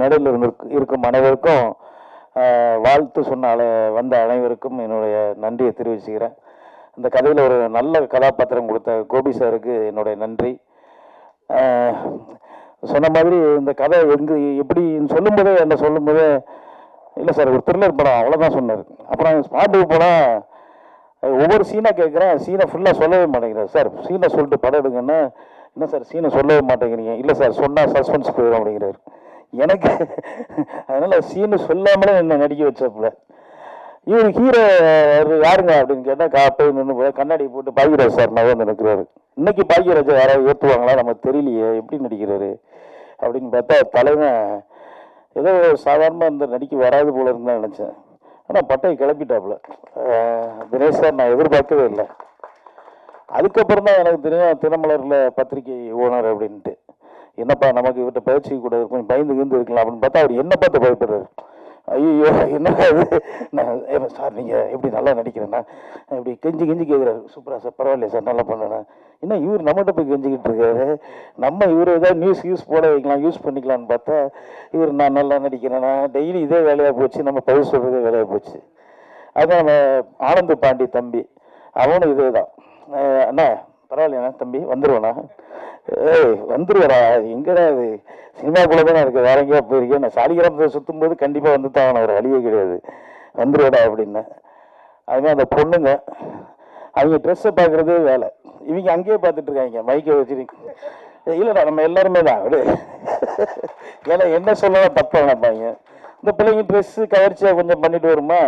மேடையில் இருந்து இருக்கும் அனைவருக்கும் வாழ்த்து சொன்ன அல வந்த அனைவருக்கும் என்னுடைய நன்றியை தெரிவிச்சுக்கிறேன். இந்த கதையில் ஒரு நல்ல கதாபாத்திரம் கொடுத்த கோபி சாருக்கு என்னுடைய நன்றி. சொன்ன மாதிரி இந்த கதை எங்கு எப்படி சொல்லும்போதே என்ன சொல்லும்போதே இல்லை சார் ஒரு த்ரில்லர் படம் அவ்வளோதான் சொன்னார். அப்புறம் ஸ்பாட்டுக்கு போனால் ஒவ்வொரு சீனாக கேட்குறேன் சீனை ஃபுல்லாக சொல்லவே மாட்டேங்கிறார். சார் சீனை சொல்லிட்டு படம் எடுங்கன்னா என்ன சார் சீனை சொல்லவே மாட்டேங்கிறீங்க? இல்லை சார் சொன்னால் சஸ்பென்ஸ் போயிடும் அப்படிங்கிறார். எனக்கு அதனால சீனு சொல்லாமலே என்ன நடிக்க வச்சப்பல. இவர் ஹீரோ யாருங்க அப்படின்னு கேட்டால் காப்பை நின்று போய் கண்ணாடி போட்டு பாக்யராஜ் சார் நான் வந்து நிற்கிறாரு இன்னைக்கு பாக்யராஜை யாராவது ஏற்றுவாங்களா நம்ம தெரியலையே எப்படி நடிக்கிறாரு? அப்படின்னு பார்த்தா தலைவன் ஏதோ சாதாரணமாக இந்த நடிக்க வராது போல இருந்தா நினச்சேன். ஆனால் பட்டையை கிளப்பிட்டாப்புல. தினேஷ் சார் நான் எதிர்பார்க்கவே இல்லை. அதுக்கப்புறம் தான் எனக்கு தெரியும் தினமலரில் பத்திரிகை ஓனர் அப்படின்ட்டு. என்னப்பா நமக்கு இவர்கிட்ட பயிற்சி கூட கொஞ்சம் பயந்து கிந்து இருக்கலாம் அப்படின்னு பார்த்தா அவர் என்ன பார்த்து பயப்படுறாரு. ஐயோ என்ன அது நான் சார் நீங்கள் எப்படி நல்லா நடிக்கிறேன்னா இப்படி கெஞ்சி கெஞ்சி கேட்குறாரு சூப்பரா சார் பரவாயில்ல சார் நல்லா பண்ணுறேன் என்ன இவர் நம்மகிட்ட போய் கெஞ்சிக்கிட்டு இருக்காரு? நம்ம இவர் ஏதாவது நியூஸ் யூஸ் போட வைக்கலாம் யூஸ் பண்ணிக்கலாம்னு பார்த்தா இவர் நான் நல்லா நடிக்கிறேன்னா டெய்லி இதே வேலையாக போச்சு நம்ம பதில் சொல்கிறதே வேலையாக போச்சு. அதான் நம்ம ஆனந்த பாண்டி தம்பி. அவனும் இதே தான் அண்ணா பரவாயில்லையா தம்பி? வந்துருவேண்ணா ஏய் வந்துருவடா எங்கடா இது? சினிமாக்குள்ள தானே இருக்குது வேற எங்கேயா போயிருக்கேன். நான் சாலிகிராமத்தை சுற்றும் போது கண்டிப்பாக வந்து தான் ஒரு வழியே கிடையாது. வந்துருவடா அப்படின்னு. அதுமாதிரி அந்த பொண்ணுங்க அவங்க ட்ரெஸ்ஸை பார்க்குறதே வேலை. இவங்க அங்கேயே பார்த்துட்டு இருக்காங்க. மைக்கை வச்சுருக்கு இல்லைடா நம்ம எல்லாருமே தான். விடு ஏன்னா என்ன சொல்லலாம் தப்பாக நினைப்பாங்க. இந்த பிள்ளைங்க ட்ரெஸ்ஸு கவர்ச்சியாக கொஞ்சம் பண்ணிட்டு வருமா?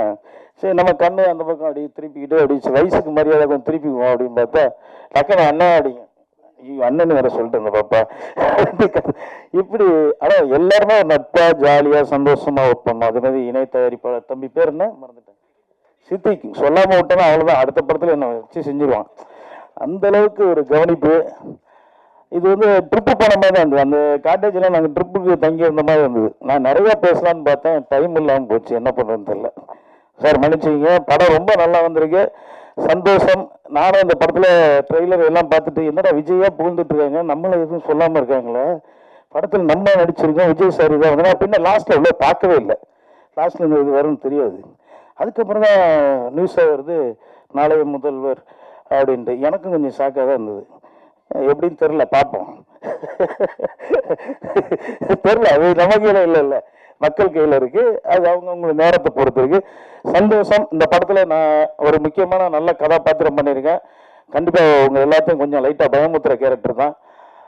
சரி நம்ம கண்ணு அந்த பக்கம் அப்படி திருப்பிக்கிட்டு அப்படி வயசுக்கு மரியாதை கொஞ்சம் திருப்பிக்குவோம் அப்படின்னு பார்த்தா டக்குனு அண்ணன் அப்படிங்க ஐயோ அண்ணன் வேற சொல்லிட்டு இருந்த பாப்பா. இப்படி ஆனால் எல்லாருமே ஒரு நட்பா ஜாலியாக சந்தோஷமா ஒர்க் அது மாதிரி இணை தயாரிப்பாளர். தம்பி பேர் என்ன? மறந்துட்டேன். சித்திக்கு சொல்லாம விட்டோன்னா அவ்வளோதான் அடுத்த படத்தில் என்ன வச்சு செஞ்சிருவான். அந்த அளவுக்கு ஒரு கவனிப்பு. இது வந்து ட்ரிப்பு போன மாதிரி தான் இருந்தது. அந்த காட்டேஜில் நாங்கள் ட்ரிப்புக்கு தங்கி இருந்த மாதிரி இருந்தது. நான் நிறையா பேசலாம்னு பார்த்தேன். டைம் இல்லாமல் போச்சு. என்ன பண்ணுறதுன்னு தெரில சார் மன்னிச்சிங்க படம் ரொம்ப நல்லா வந்திருக்கு. சந்தோஷம். நானும் இந்த படத்தில் ட்ரெய்லர் எல்லாம் பார்த்துட்டு என்னடா விஜயா புகழ்ந்துட்டு இருக்காங்க? நம்மள எதுவும் சொல்லாமல் இருக்காங்களே? படத்தில் நம்ம நடிச்சிருக்கோம். விஜய் சார் இதாக வந்து பின்ன லாஸ்ட்டில் உள்ள பார்க்கவே இல்லை. லாஸ்ட்டில் இந்த இது வரும்னு தெரியாது. அதுக்கப்புறம் தான் நியூஸாக வருது. நாளைய முதல்வர் அப்படின்ட்டு. எனக்கும் கொஞ்சம் ஷாக்காக தான் இருந்தது. எப்படின்னு தெரில பார்ப்போம். தெரில அது நம்ம கையில் இல்லை இல்லை. மக்கள் கையில் இருக்கு. அது அவங்கவுங்க நேரத்தை பொறுத்து இருக்கு. சந்தோஷம். இந்த படத்தில் நான் ஒரு முக்கியமான நல்ல கதாபாத்திரம் பண்ணியிருக்கேன். கண்டிப்பாக உங்க எல்லாத்தையும் கொஞ்சம் லைட்டாக பயமுத்துற கேரக்டர் தான்.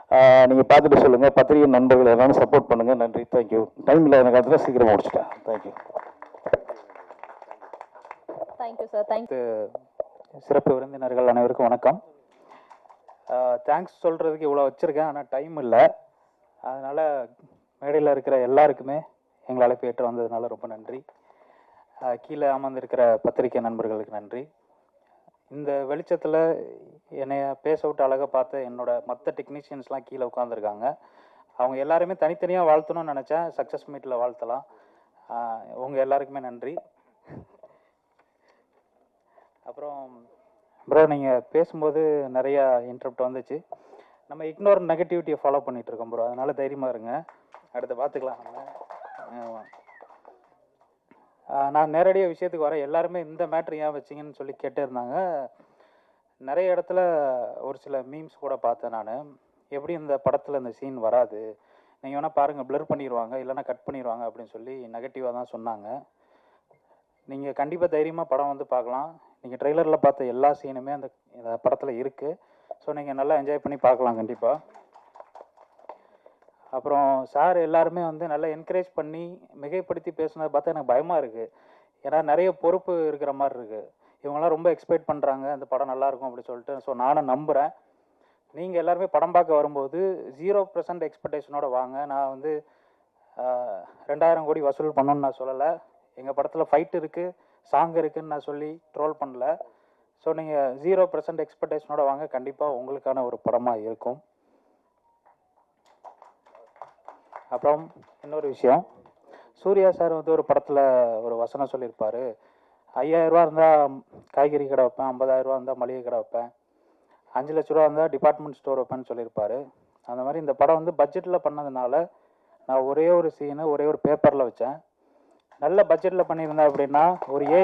ஆஹ் நீங்க பார்த்துட்டு சொல்லுங்க. பத்திரிகை நண்பர்கள் எல்லாரும் சப்போர்ட் பண்ணுங்க. நன்றி. தேங்க்யூ டைம் இல்லாத காலத்தில் சீக்கிரம் முடிச்சிட்டேன். தேங்க்யூ தேங்க்யூ சார் தேங்க் சிறப்பு விருந்தினர்கள் அனைவருக்கும் வணக்கம். தேங்க்ஸ் சொல்கிறதுக்கு இவ்வளோ வச்சுருக்கேன். ஆனால் டைம் இல்லை. அதனால் மேடையில் இருக்கிற எல்லாருக்குமே எங்களை அழைப்பு ஏற்று வந்ததுனால ரொம்ப நன்றி. கீழே அமர்ந்திருக்கிற பத்திரிகை நண்பர்களுக்கு நன்றி. இந்த வெளிச்சத்தில் என்னைய பேச விட்டு அழகாக பார்த்த என்னோட மற்ற டெக்னீஷியன்ஸ்லாம் கீழே உட்காந்துருக்காங்க அவங்க எல்லாருமே தனித்தனியாக வாழ்த்தணும்னு நினச்சேன். சக்ஸஸ் மீட்டில் வாழ்த்தலாம். உங்கள் எல்லாருக்குமே நன்றி. அப்புறம் ப்ரோ நீங்கள் பேசும்போது நிறையா இன்ட்ரப்ட் வந்துச்சு. நம்ம இக்னோர் நெகட்டிவிட்டியை ஃபாலோ பண்ணிகிட்டு இருக்கோம் ப்ரோ அதனால் தைரியமாக இருங்க. அடுத்து பார்த்துக்கலாம் நம்ம. நான் நேரடியாக விஷயத்துக்கு வரேன். எல்லாருமே இந்த மேட்ரு ஏன் வச்சிங்கன்னு சொல்லி கேட்டே இருந்தாங்க நிறைய இடத்துல ஒரு சில மீம்ஸ் கூட பார்த்தேன் நான். எப்படி இந்த படத்தில் இந்த சீன் வராது? நீங்கள் வேணால் பாருங்கள் ப்ளர் பண்ணிடுவாங்க இல்லைன்னா கட் பண்ணிடுவாங்க அப்படின்னு சொல்லி நெகட்டிவாக தான் சொன்னாங்க. நீங்கள் கண்டிப்பாக தைரியமாக படம் வந்து பார்க்கலாம். நீங்கள் ட்ரெய்லரில் பார்த்த எல்லா சீனுமே அந்த இந்த படத்தில் இருக்குது ஸோ நீங்கள் நல்லா என்ஜாய் பண்ணி பார்க்கலாம் கண்டிப்பாக அப்புறம் சார் எல்லாருமே வந்து நல்லா என்கரேஜ் பண்ணி மிகைப்படுத்தி பேசுனதை பார்த்தா எனக்கு பயமாக இருக்குது ஏன்னா நிறைய பொறுப்பு இருக்கிற மாதிரி இருக்குது இவங்கெல்லாம் ரொம்ப எக்ஸ்பெக்ட் பண்ணுறாங்க அந்த படம் நல்லாயிருக்கும் அப்படி அப்படின்னு சொல்லிட்டு. ஸோ நானும் நம்புகிறேன் நீங்கள் எல்லாருமே படம் பார்க்க வரும்போது ஜீரோ பர்சன்ட் எக்ஸ்பெக்டேஷனோட வாங்க. நான் வந்து ரெண்டாயிரம் கோடி வசூல் பண்ணணும்னு நான் சொல்லலை. எங்கள் படத்தில் ஃபைட் இருக்குது சாங் இருக்குன்னு நான் சொல்லி ட்ரோல் பண்ணல. ஸோ நீங்கள் ஜீரோ பர்சன்ட் எக்ஸ்பெக்டேஷனோட வாங்க. கண்டிப்பாக உங்களுக்கான ஒரு படமாக இருக்கும். அப்புறம் இன்னொரு விஷயம். சூர்யா சார் வந்து ஒரு படத்தில் ஒரு வசனம் சொல்லியிருப்பார். ஐயாயிரம் இருந்தால் காய்கறி கடை வைப்பேன். ஐம்பதாயிரம் ரூபா இருந்தால் மளிகை கடை வைப்பேன். அஞ்சு லட்ச ரூபா இருந்தால் டிபார்ட்மெண்ட் ஸ்டோர் வைப்பேன்னு சொல்லியிருப்பாரு. அந்த மாதிரி இந்த படம் வந்து பட்ஜெட்டில் பண்ணதுனால நான் ஒரே ஒரு சீனு ஒரே ஒரு பேப்பரில் வச்சேன். நல்ல பட்ஜெட்டில் பண்ணியிருந்தேன் அப்படின்னா ஒரு ஏ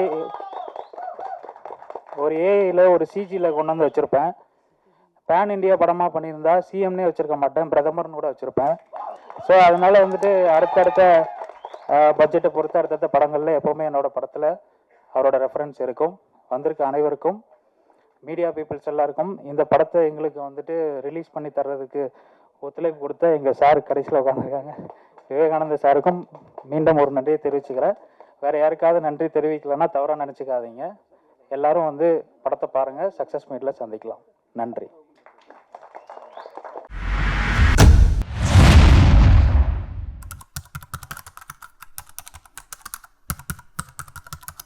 ஒரு ஏஐயில் ஒரு சிஜியில் கொண்டு வந்து வச்சுருப்பேன். பேன் இந்தியா படமாக பண்ணியிருந்தா சிஎம்னே வச்சுருக்க மாட்டேன். பிரதமர்னு கூட வச்சுருப்பேன். ஸோ அதனால வந்துட்டு அடுத்தடுத்த பட்ஜெட்டை பொறுத்து அடுத்தடுத்த படங்களில் எப்போவுமே என்னோடய படத்தில் அவரோட ரெஃபரன்ஸ் இருக்கும். வந்திருக்க அனைவருக்கும் மீடியா பீப்புள்ஸ் எல்லாருக்கும் இந்த படத்தை எங்களுக்கு வந்துட்டு ரிலீஸ் பண்ணி தர்றதுக்கு ஒத்துழைப்பு கொடுத்த எங்கள் சார் கடைசியில் உட்காந்துருக்காங்க விவேகானந்த சாருக்கும் மீண்டும் ஒரு நன்றியை தெரிவிச்சுக்கிறேன். வேற யாருக்காவது நன்றி தெரிவிக்கலன்னா தவறாக நினச்சிக்காதீங்க. எல்லாரும் வந்து படத்தை பாருங்கள் சக்ஸஸ் மீட்டில் சந்திக்கலாம். நன்றி.